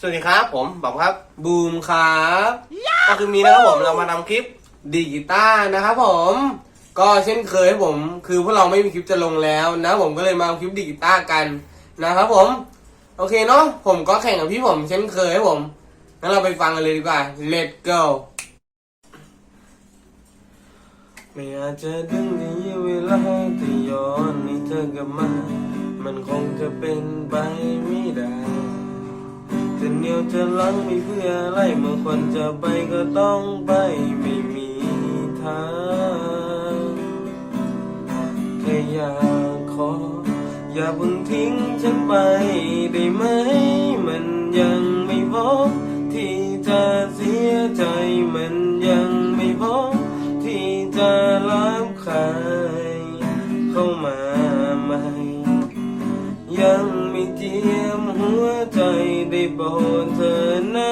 สวัสดีครับ ผมบอมครับ บูมครับก็คือมีนะครับผมเรามาทำคลิปดีกีตาร์นะครับผม ก็เช่นเคยผม คือพวกเราไม่มีคลิปจะลงแล้วนะผมก็เลยมาเอาคลิปดีกีตาร์กันนะครับผม โอเคเนาะผมก็แข่งกับพี่ผม เช่นเคยผมงั้นเราไปฟังกันเลยดีกว่า let's go ไม่อาจจะดึงในเวลาที่ย้อนให้เธอกลับมามันคงจะเป็นไปไม่ได้ จะเหนียวจะลังไม่เพื่ออะไรเมื่อคนจะไปก็ต้องไปไม่มีทางแค่อยากขอ อย่าเพิ่งทิ้งฉันไปได้ไหม มันยังไม่พอที่จะเสียใจมันยังไม่พอที่จะรับใครเข้ามาใหม่ ยังไม่เทียมหัวใจได้โปรดเธอนะ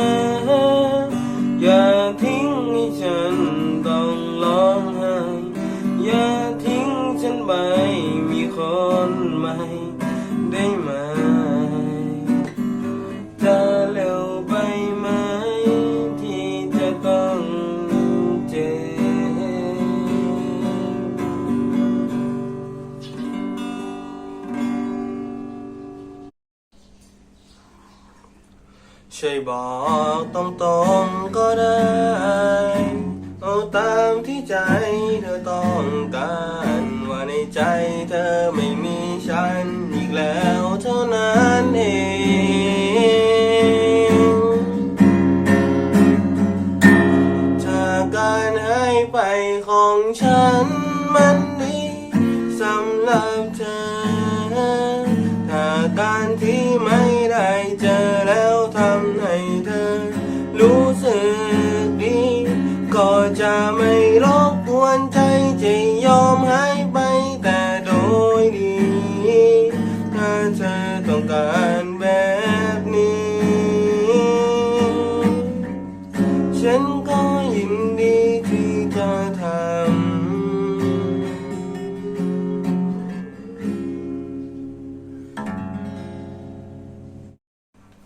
ช่วยบอกตรงๆก็ได้ เอาตามที่ใจเธอต้องการ ว่าในใจเธอไม่มีฉันอีกแล้วเท่านั้นเองถ้าการให้ไปของฉันมันดีสำหรับเธอ เธอ รู้สึกดี ก็จะไม่รบกวนใจจะยอมหายไปแต่โดยดี ถ้าเธอต้องการ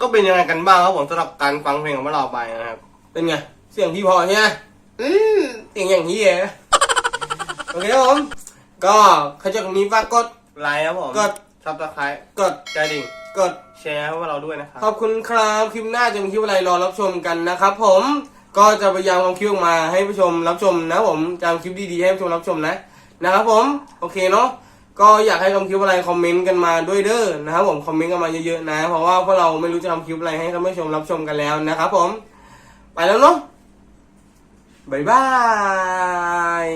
ก็เป็นยังไงกันบ้างครับผมสำหรับการฟังเพลงของพวกเราไปนะครับ เป็นไง เสียงพี่พอใช่ไหมอืมเสียงอย่างนี้เองโอเคครับผม ก็ใครชอบคลิปนี้ฝากกดไลค์ครับผมกดซับสไครต์กดกระดิ่งกดแชร์ให้พวกเราด้วยนะครับ ขอบคุณครับคลิปหน้าจะมีคลิปอะไรรอรับชมกันนะครับผมก็จะพยายามทำคลิปออกมาให้ผู้ชมรับชมนะผมจะทำคลิปดีๆให้ผู้ชมรับชมนะนะครับผม โอเคเนาะ ก็อยากให้ทำคลิปอะไรคอมเมนต์กันมาด้วยเด้อนะครับผมคอมเมนต์กันมาเยอะๆนะ เพราะว่าพวกเราไม่รู้จะทำคลิปอะไรให้ท่านผู้ชมรับชมกันแล้วนะครับผม ไปแล้วเนาะบ๊ายบาย